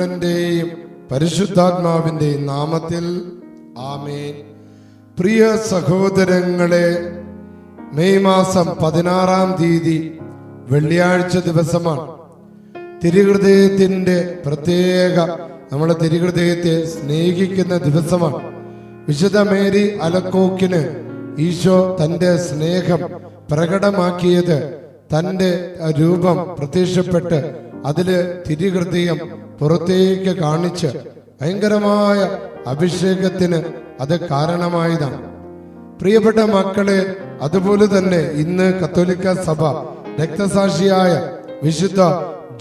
പുത്രന്റെയും പരിശുദ്ധാത്മാവിന്റെയും നാമത്തിൽ ആമേൻ. പ്രിയ സഹോദരങ്ങളെ മെയ് മാസം പതിനാറാം തീയതി വെള്ളിയാഴ്ച ദിവസമാണ്. തിരുഹൃദയത്തിന്റെ പ്രത്യേക നമ്മുടെ തിരുഹൃദയത്തെ സ്നേഹിക്കുന്ന ദിവസമാണ്. വിശുദ്ധ മേരി അലക്കോക്കിന് ഈശോ തന്റെ സ്നേഹം പ്രകടമാക്കിയത് തന്റെ രൂപം പ്രത്യക്ഷപ്പെട്ട് അതിൽ തിരുഹൃദയം പുറത്തേക്ക് കാണിച്ച് ഭയങ്കരമായ അഭിഷേകത്തിന് അത് കാരണമായതാണ്. പ്രിയപ്പെട്ട മക്കളെ അതുപോലെ തന്നെ ഇന്ന് കത്തോലിക്ക സഭ രക്തസാക്ഷിയായ വിശുദ്ധ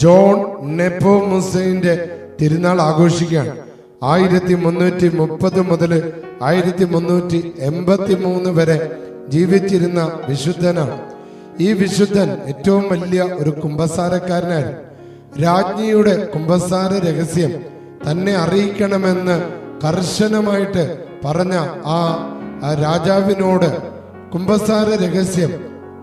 ജോൺ നെപ്പോ മുസൈന്റെ തിരുനാൾ ആഘോഷിക്കുകയാണ്. ആയിരത്തി മുന്നൂറ്റി മുപ്പത് മുതൽ ആയിരത്തി മുന്നൂറ്റി എൺപത്തി മൂന്ന് വരെ ജീവിച്ചിരുന്ന വിശുദ്ധനാണ്. ഈ വിശുദ്ധൻ ഏറ്റവും വലിയ ഒരു കുംഭസാരക്കാരനായിരുന്നു. രാജ്ഞിയുടെ കുംഭസാര രഹസ്യം തന്നെ അറിയിക്കണമെന്ന് കർശനമായിട്ട് പറഞ്ഞ ആ രാജാവിനോട് കുംഭസാര രഹസ്യം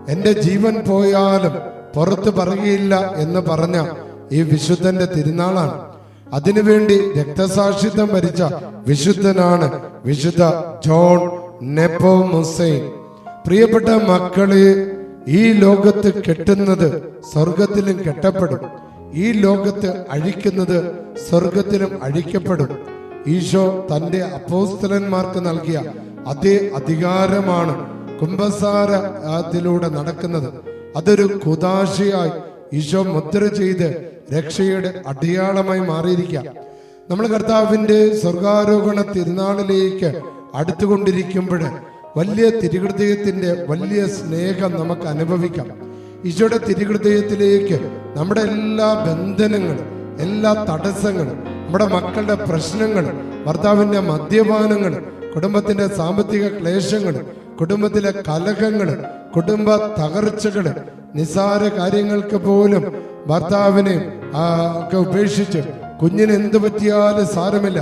എന്റെ ജീവൻ പോയാലും പുറത്തു പറയുകയില്ല എന്ന് പറഞ്ഞ ഈ വിശുദ്ധന്റെ തിരുനാളാണ്. അതിനുവേണ്ടി രക്തസാക്ഷിത്വം ഭരിച്ച വിശുദ്ധനാണ് വിശുദ്ധ ജോൺ നെപ്പോ മുസൈൻ പ്രിയപ്പെട്ട മക്കളെ ഈ ലോകത്ത് കെട്ടുന്നത് സ്വർഗത്തിലും കെട്ടപ്പെടും. ഈ ലോകത്ത് അഴിക്കുന്നത് സ്വർഗത്തിലും അഴിക്കപ്പെടും. ഈശോ തന്റെ അപ്പോസ്തലന്മാർക്ക് നൽകിയ അതേ അധികാരമാണ് കുംഭസാരത്തിലൂടെ നടക്കുന്നത്. അതൊരു കുതാശയായി ഈശോ മുദ്ര ചെയ്ത് രക്ഷയുടെ അടയാളമായി മാറിയിരിക്കാം നമ്മൾ കർത്താവിന്റെ സ്വർഗാരോഹണ തിരുനാളിലേക്ക് അടുത്തുകൊണ്ടിരിക്കുമ്പോൾ വലിയ തിരുഹൃദയത്തിന്റെ വലിയ സ്നേഹം നമുക്ക് അനുഭവിക്കാം. ഈശോയുടെ തിരുഹൃദയത്തിലേക്ക് നമ്മുടെ എല്ലാ ബന്ധനങ്ങളും എല്ലാ തടസ്സങ്ങളും നമ്മുടെ മക്കളുടെ പ്രശ്നങ്ങൾ ഭർത്താവിന്റെ മദ്യപാനങ്ങൾ കുടുംബത്തിന്റെ സാമ്പത്തിക ക്ലേശങ്ങൾ കുടുംബത്തിലെ കലഹങ്ങൾ കുടുംബ തകർച്ചകൾ നിസാര കാര്യങ്ങൾക്ക് പോലും ഭർത്താവിനെ ഒക്കെ ഉപേക്ഷിച്ച് കുഞ്ഞിന് എന്ത് പറ്റിയാലും സാരമില്ല.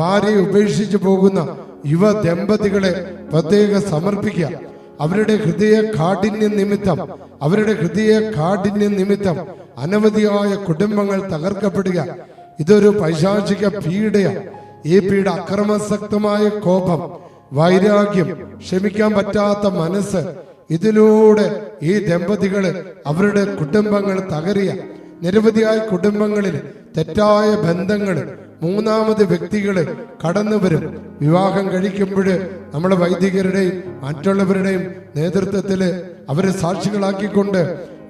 ഭാര്യയെ ഉപേക്ഷിച്ച് പോകുന്ന യുവ ദമ്പതികളെ പ്രത്യേകം സമർപ്പിക്കുക. അവരുടെ ഹൃദയ കാഠിന്യ നിമിത്തം അവരുടെ ഹൃദയ കാഠിന്യ നിമിത്തം അനവധിയായ കുടുംബങ്ങൾ തകർക്കപ്പെടുക. ഇതൊരു പൈശാചിക പീഡയാണ് ഈ പീഡ അക്രമസക്തമായ കോപം വൈരാഗ്യം ക്ഷമിക്കാൻ പറ്റാത്ത മനസ്സ് ഇതിലൂടെ ഈ ദമ്പതികൾ അവരുടെ കുടുംബങ്ങൾ തകരുക. നിരവധിയായ കുടുംബങ്ങളിൽ തെറ്റായ ബന്ധങ്ങൾ മൂന്നാമത് വ്യക്തികൾ കടന്നു വരും. വിവാഹം കഴിക്കുമ്പോൾ നമ്മുടെ വൈദികരുടെയും മറ്റുള്ളവരുടെയും നേതൃത്വത്തിൽ അവരെ സാക്ഷികളാക്കിക്കൊണ്ട്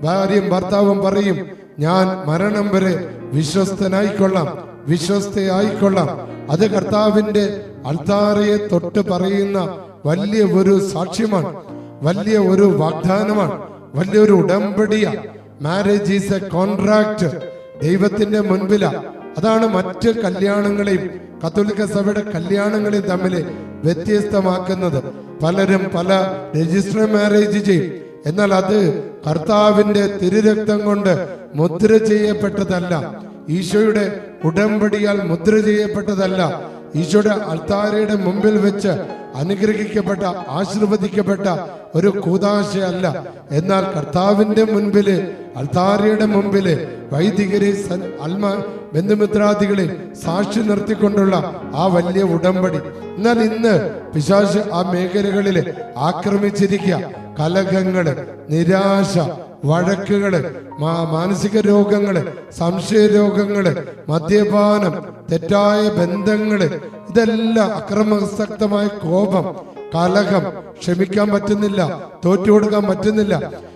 ഭാര്യയും ഭർത്താവും പറയും ഞാൻ മരണം വരെ വിശ്വസ്തനായിക്കൊള്ളാം വിശ്വസ്തയായിക്കൊള്ളാം. അത് കർത്താവിന്റെ അൾത്താറയെ തൊട്ട് പറയുന്ന വലിയ ഒരു സാക്ഷ്യമാണ് വലിയ ഒരു വാഗ്ദാനമാണ് വലിയൊരു ഉടമ്പടിയാണ് മാരേജ് ഈസ് എ കോൺട്രാക്ട് ദൈവത്തിന്റെ മുൻപില. അതാണ് മറ്റ് കല്യാണങ്ങളെയും കത്തോലിക്ക സഭയുടെ കല്യാണങ്ങളെയും തമ്മിൽ വ്യത്യസ്തമാക്കുന്നത്. പലരും പല രജിസ്റ്റർ മാരേജ് ചെയ്യും. എന്നാൽ അത് കർത്താവിന്റെ തിരുരക്തം കൊണ്ട് മുദ്ര ചെയ്യപ്പെട്ടതല്ല. ഈശോയുടെ ഉടമ്പടിയാൽ മുദ്ര ചെയ്യപ്പെട്ടതല്ല. ഈശോയുടെ അൾത്താരയുടെ മുമ്പിൽ വെച്ച് അനുഗ്രഹിക്കപ്പെട്ട ആശീർവദിക്കപ്പെട്ട ഒരു കൂതാശയല്ല. എന്നാൽ കർത്താവിന്റെ മുൻപിൽ അൾത്താരയുടെ മുമ്പിൽ വൈദികരെ അൽമ ബന്ധുമിത്രാദികളെ സാക്ഷി നിർത്തിക്കൊണ്ടുള്ള ആ വലിയ ഉടമ്പടി. എന്നാൽ ഇന്ന് പിശാശ് ആ മേഖലകളിൽ ആക്രമിച്ചിരിക്കുക. കലഹങ്ങൾ നിരാശ വഴക്കുകൾ മാനസിക രോഗങ്ങൾ സംശയ രോഗങ്ങൾ മദ്യപാനം തെറ്റായ ബന്ധങ്ങൾ ഇതെല്ലാം അക്രമസക്തമായ കോപം കലഹം ക്ഷമിക്കാൻ പറ്റുന്നില്ല തോറ്റു കൊടുക്കാൻ പറ്റുന്നില്ല.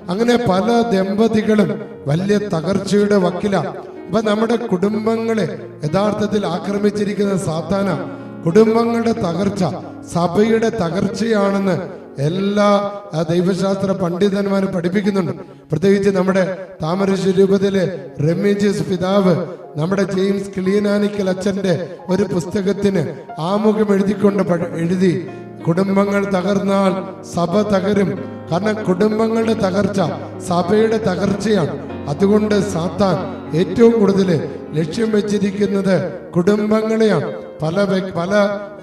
അങ്ങനെ പല ദമ്പതികളും വലിയ തകർച്ചയുടെ വക്കില. അപ്പൊ നമ്മുടെ കുടുംബങ്ങളെ യഥാർത്ഥത്തിൽ ആക്രമിച്ചിരിക്കുന്ന സാത്താന കുടുംബങ്ങളുടെ തകർച്ച സഭയുടെ തകർച്ചയാണെന്ന് എല്ലാ ദൈവശാസ്ത്ര പണ്ഡിതന്മാരും പഠിപ്പിക്കുന്നുണ്ട്. പ്രത്യേകിച്ച് നമ്മുടെ താമരശ്ശേരി രൂപത്തിലെ റെമീജിയസ് പിതാവ് നമ്മുടെ ജെയിംസ് ക്ലീനാനിക്കൽ അച്ഛന്റെ ഒരു പുസ്തകത്തിന് ആമുഖം എഴുതിക്കൊണ്ട് എഴുതി കുടുംബങ്ങൾ തകർന്നാൽ സഭ തകരും. കാരണം കുടുംബങ്ങളുടെ തകർച്ച സഭയുടെ തകർച്ചയാണ്. അതുകൊണ്ട് സാത്താൻ ഏറ്റവും കൂടുതൽ ലക്ഷ്യം വെച്ചിരിക്കുന്നത് കുടുംബങ്ങളെയാണ്. പല പല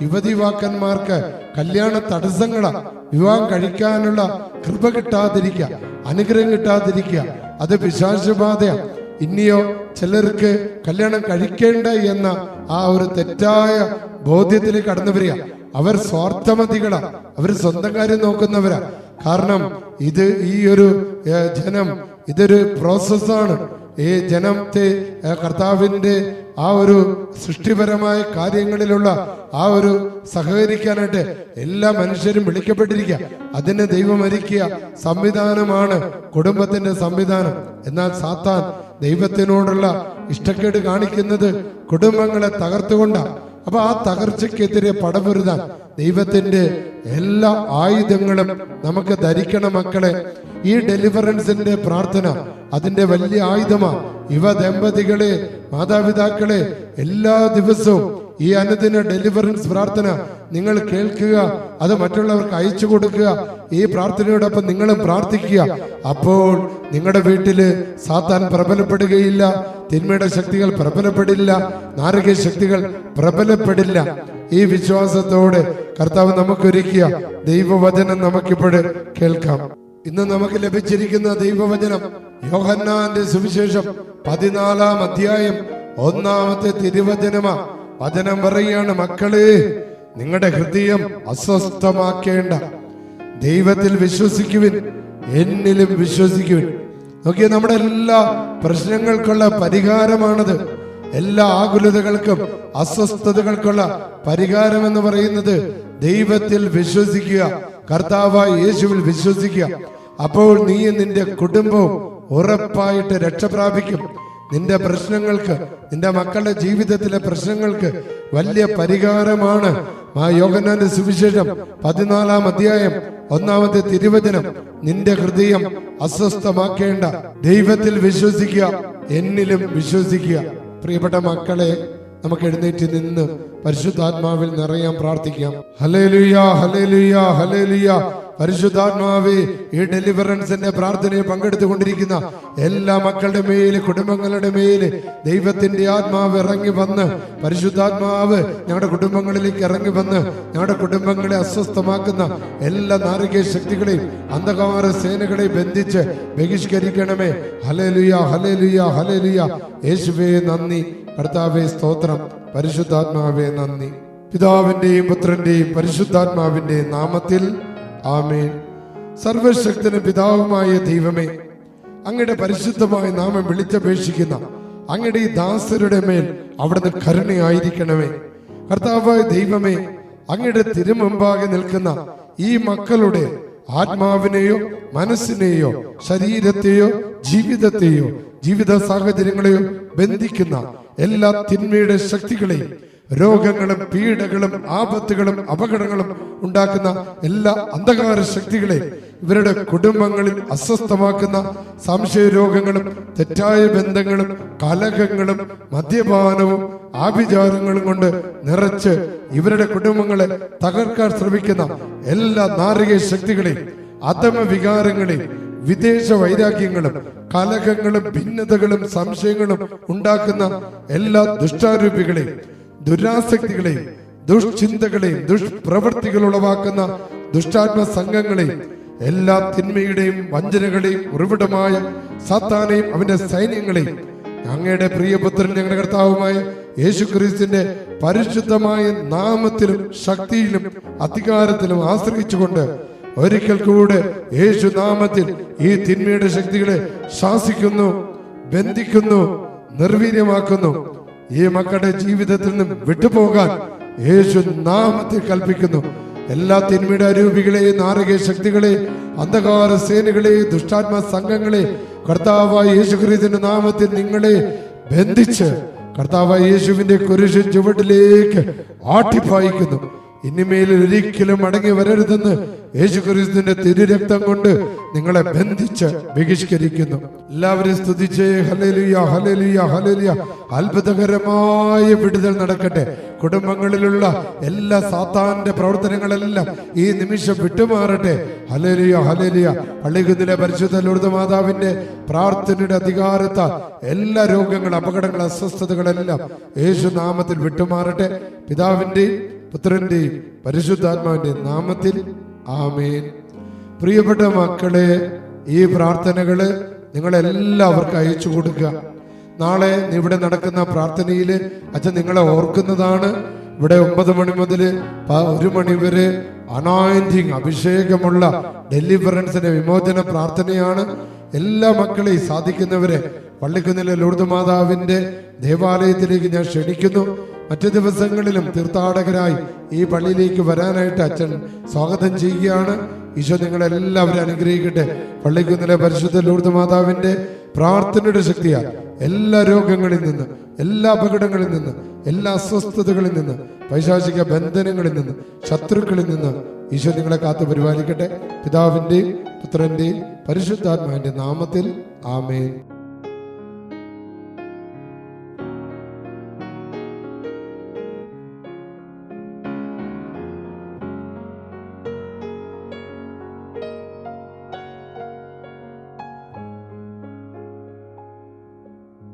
യുവതിവാക്കന്മാർക്ക് കല്യാണ തടസ്സങ്ങളാണ് വിവാഹം കഴിക്കാനുള്ള കൃപ കിട്ടാതിരിക്കുക അനുഗ്രഹം കിട്ടാതിരിക്കുക അത് വിശാശബാധയാണ് ഇനിയോ ചിലർക്ക് കല്യാണം കഴിക്കേണ്ട എന്ന ആ ഒരു തെറ്റായ ബോധ്യത്തിൽ കടന്നു വരിക. അവർ സ്വാർത്ഥമതികളാ. അവർ സ്വന്തം കാര്യം നോക്കുന്നവരാ. കാരണം ഇത് ഈ ഒരു ജനം ഇതൊരു പ്രോസസ്സാണ് ഈ ജനത്തെ കർത്താവിന്റെ ആ ഒരു സൃഷ്ടിപരമായ കാര്യങ്ങളിലുള്ള ആ ഒരു സഹകരിക്കാനായിട്ട് എല്ലാ മനുഷ്യരും വിളിക്കപ്പെട്ടിരിക്കുക. അതിന് ദൈവം ഒരുക്കിയ സംവിധാനമാണ് കുടുംബത്തിന്റെ സംവിധാനം. എന്നാൽ സാത്താൻ ദൈവത്തിനോടുള്ള ഇഷ്ടക്കേട് കാണിക്കുന്നത് കുടുംബങ്ങളെ തകർത്തുകൊണ്ടാണ് അപ്പൊ ആ തകർച്ചയ്ക്കെതിരെ പടപൊരുതാൻ ദൈവത്തിന്റെ എല്ലാ ആയുധങ്ങളും നമുക്ക് ധരിക്കണം മക്കളെ. ഈ ഡെലിവറൻസിന്റെ പ്രാർത്ഥന അതിന്റെ വലിയ ആയുധമാ. ഇവ ദമ്പതികളെ മാതാപിതാക്കളെ എല്ലാ ദിവസവും ഈ അനുദിന ഡെലിവറൻസ് പ്രാർത്ഥന നിങ്ങൾ കേൾക്കുക അത് മറ്റുള്ളവർക്ക് അയച്ചു കൊടുക്കുക ഈ പ്രാർത്ഥനയോടൊപ്പം നിങ്ങളും പ്രാർത്ഥിക്കുക. അപ്പോൾ നിങ്ങളുടെ വീട്ടിൽ സാത്താൻ പ്രബലപ്പെടുകയില്ല തിന്മയുടെ ശക്തികൾ പ്രബലപ്പെടില്ല നാരകീയ ശക്തികൾ പ്രബലപ്പെടില്ല. ഈ വിശ്വാസത്തോടെ കർത്താവ് നമുക്കൊരുക്കിയ ദൈവവചനം നമുക്കിപ്പോഴ് കേൾക്കാം. ഇന്ന് നമുക്ക് ലഭിച്ചിരിക്കുന്ന ദൈവവചനം യോഹന്നാന്റെ സുവിശേഷം പതിനാലാം അധ്യായം ഒന്നാമത്തെ തിരുവചനമാ. വചനം പറയുകയാണ് മക്കളെ. നിങ്ങളുടെ ഹൃദയം അസ്വസ്ഥമാക്കേണ്ട. ദൈവത്തിൽ വിശ്വസിക്കുവിൻ എന്നിലും വിശ്വസിക്കുവിൻ. നോക്കിയാൽ നമ്മുടെ എല്ലാ പ്രശ്നങ്ങൾക്കുള്ള പരിഹാരമാണത്. എല്ലാ ആകുലതകൾക്കും അസ്വസ്ഥതകൾക്കുള്ള പരിഹാരം എന്ന് പറയുന്നത് ദൈവത്തിൽ വിശ്വസിക്കുക കർത്താവായ യേശുവിൽ വിശ്വസിക്കുക. അപ്പോൾ നീ നിന്റെ കുടുംബവും ഉറപ്പായിട്ട് രക്ഷ പ്രാപിക്കും നിന്റെ പ്രശ്നങ്ങൾക്ക് നിന്റെ മക്കളുടെ ജീവിതത്തിലെ പ്രശ്നങ്ങൾക്ക് വലിയ പരിഹാരമാണ്. ആ യോഗനാന്റെ സുവിശേഷം പതിനാലാം അധ്യായം ഒന്നാമത്തെ തിരുവചനം. നിന്റെ ഹൃദയം അസ്വസ്ഥമാക്കേണ്ട. ദൈവത്തിൽ വിശ്വസിക്കുക എന്നിലും വിശ്വസിക്കുക. പ്രിയപ്പെട്ട മക്കളെ നമുക്ക് എഴുന്നേറ്റ് നിന്ന് പരിശുദ്ധാത്മാവിൽ നിറയാൻ പ്രാർത്ഥിക്കാം. ഹലേലുയ ഹലേലുയ ഹലേലുയ പരിശുദ്ധാത്മാവേ ഈ ഡെലിവറൻസിന്റെ പ്രാർത്ഥനയെ പങ്കെടുത്തുകൊണ്ടിരിക്കുന്ന എല്ലാ മക്കളുടെ മേൽ കുടുംബങ്ങളുടെ മേൽ ദൈവത്തിന്റെ ആത്മാവ് ഇറങ്ങി വന്ന് പരിശുദ്ധാത്മാവ് ഞങ്ങളുടെ കുടുംബങ്ങളിലേക്ക് ഇറങ്ങി വന്ന് ഞങ്ങളുടെ കുടുംബങ്ങളെ അസ്വസ്ഥമാക്കുന്ന എല്ലാ നാരകീയ ശക്തികളെയും അന്ധകാര സേനകളെയും ബന്ധിച്ച് ബഹിഷ്കരിക്കണമേ. ഹലേലുയ ഹലേലുയ ഹലേലുയ യേശുവേ നന്ദി. കർത്താവേ സ്തോത്രം. പരിശുദ്ധാത്മാവേ നന്ദി. പിതാവിന്റെയും പുത്രന്റെയും പരിശുദ്ധാത്മാവിന്റെയും നാമത്തിൽ ആമേൻ. സർവശക്തന് പിതാവുമായ ദൈവമേ അങ്ങയുടെ പരിശുദ്ധമായ നാമം വിളിച്ചപേക്ഷിക്കുന്ന അങ്ങയുടെ ഈ ദാസരുടെ മേൽ അവിടുന്ന് കരുണയായിരിക്കണമേ. കർത്താവായ ദൈവമേ അങ്ങയുടെ തിരുമുമ്പാകെ നിൽക്കുന്ന ഈ മക്കളുടെ ആത്മാവിനെയോ മനസ്സിനെയോ ശരീരത്തെയോ ജീവിതത്തെയോ ജീവിത സാഹചര്യങ്ങളെയോ ബന്ധിക്കുന്ന എല്ലാ തിന്മയുടെ ശക്തികളെയും രോഗങ്ങളും പീഡകളും ആപത്തുകളും അപകടങ്ങളും ഉണ്ടാക്കുന്ന എല്ലാ അന്ധകാര ശക്തികളെ ഇവരുടെ കുടുംബങ്ങളിൽ അസ്വസ്ഥമാക്കുന്ന സംശയ രോഗങ്ങളും തെറ്റായ ബന്ധങ്ങളും കലഹങ്ങളും മദ്യപാനവും ആഭിചാരങ്ങളും കൊണ്ട് നിറച്ച് ഇവരുടെ കുടുംബങ്ങളെ തകർക്കാൻ ശ്രമിക്കുന്ന എല്ലാ നാരിക ശക്തികളെയും അധമ വികാരങ്ങളെയും വിദേശ വൈരാഗ്യങ്ങളും കലഹങ്ങളും ഭിന്നതകളും സംശയങ്ങളും ഉണ്ടാക്കുന്ന എല്ലാ ദുഷ്ടാരൂപികളെയും ദുരാസക്തികളെയും ദുഷ്ചിന്തകളെയും ദുഷ്പ്രവൃത്തികൾ ഉളവാക്കുന്ന ദുഷ്ടാത്മ സംഘങ്ങളെയും എല്ലാ തിന്മയുടെയും വഞ്ചനകളെയും ഉറവിടമായ സാത്താനെയും അവന്റെ സൈന്യങ്ങളെയും അങ്ങയുടെ പ്രിയപുത്രൻ ഞങ്ങളുടെ കർത്താവുമായ യേശു ക്രിസ്തിന്റെ പരിശുദ്ധമായ നാമത്തിലും ശക്തിയിലും അധികാരത്തിലും ആശ്രയിച്ചുകൊണ്ട് ഒരിക്കൽ കൂടെ യേശു നാമത്തിൽ ഈ തിന്മയുടെ ശക്തികളെ ശാസിക്കുന്നു ബന്ധിക്കുന്നു നിർവീര്യമാക്കുന്നു. ഈ മക്കളുടെ ജീവിതത്തിൽ നിന്നും വിട്ടുപോകാൻ യേശു നാമത്തിൽ കൽപ്പിക്കുന്നു. എല്ലാ തിന്മയുടെ അരൂപികളെയും നാരക ശക്തികളെ അന്ധകാര സേനകളെ ദുഷ്ടാത്മ സംഘങ്ങളെ കർത്താവായ യേശുക്രിസ്തുവിന്റെ നാമത്തിൽ നിങ്ങളെ ബന്ധിച്ച് കർത്താവായ യേശുവിന്റെ കുരിശ് ചുവട്ടിലേക്ക് ആട്ടിപ്പായിക്കുന്നു. ഇനിമേൽ ഒരിക്കലും മടങ്ങി വരരുതെന്ന് യേശു ക്രിസ്തുവിന്റെ തിരുരക്തം കൊണ്ട് നിങ്ങളെ ബന്ധിച്ച് ബഹിഷ്കരിക്കുന്നു. എല്ലാവരും സ്തുതിച്ച്. ഹലേലുയ ഹലേലുയ ഹലേലുയ അത്ഭുതകരമായ വിടുതൽ നടക്കട്ടെ. കുടുംബങ്ങളിലുള്ള എല്ലാ സാത്താന്റെ പ്രവർത്തനങ്ങളെല്ലാം ഈ നിമിഷം വിട്ടുമാറട്ടെ. ഹലലിയ ഹലലിയ പള്ളികുന്നിലെ പരിശുദ്ധ ലൂർദ മാതാവിന്റെ പ്രാർത്ഥനയുടെ അധികാരത്താൽ എല്ലാ രോഗങ്ങളും അപകടങ്ങളും അസ്വസ്ഥതകളെല്ലാം യേശു നാമത്തിൽ വിട്ടുമാറട്ടെ. പിതാവിന്റെയും പുത്രന്റെയും പരിശുദ്ധാത്മാവിന്റെ നാമത്തിൽ ആമേൻ. പ്രിയപ്പെട്ട മക്കളെ ഈ പ്രാർത്ഥനകൾ നിങ്ങളെല്ലാവർക്കും അയച്ചു കൊടുക്കുക. നാളെ ഇവിടെ നടക്കുന്ന പ്രാർത്ഥനയിൽ അച്ഛൻ നിങ്ങളെ ഓർക്കുന്നതാണ്. ഇവിടെ ഒമ്പത് മണി മുതൽ ഒരു മണി വരെ അനോയിന്റിങ് അഭിഷേകമുള്ള ഡെലിവറൻസിന്റെ വിമോചന പ്രാർത്ഥനയാണ്. എല്ലാ മക്കളെയും സാധിക്കുന്നവരെ പള്ളിക്കുന്നിലെ ലൂർദ് മാതാവിന്റെ ദേവാലയത്തിലേക്ക് ഞാൻ ക്ഷണിക്കുന്നു. മറ്റു ദിവസങ്ങളിലും തീർത്ഥാടകരായി ഈ പള്ളിയിലേക്ക് വരാനായിട്ട് അച്ഛൻ സ്വാഗതം ചെയ്യുകയാണ്. ഈശോ നിങ്ങളെല്ലാവരും അനുഗ്രഹിക്കട്ടെ. പള്ളിക്കുന്നിലെ പരിശുദ്ധ ലൂർദ് മാതാവിന്റെ പ്രാർത്ഥനയുടെ ശക്തിയാൽ എല്ലാ രോഗങ്ങളിൽ നിന്ന് എല്ലാ അപകടങ്ങളിൽ നിന്ന് എല്ലാ അസ്വസ്ഥതകളിൽ നിന്ന് പൈശാചിക ബന്ധനങ്ങളിൽ നിന്ന് ശത്രുക്കളിൽ നിന്ന് ഈശോ നിങ്ങളെ കാത്തു പരിപാലിക്കട്ടെ. പിതാവിന്റെയും പുത്രന്റെയും പരിശുദ്ധാത്മാവിന്റെ നാമത്തിൽ ആമേൻ.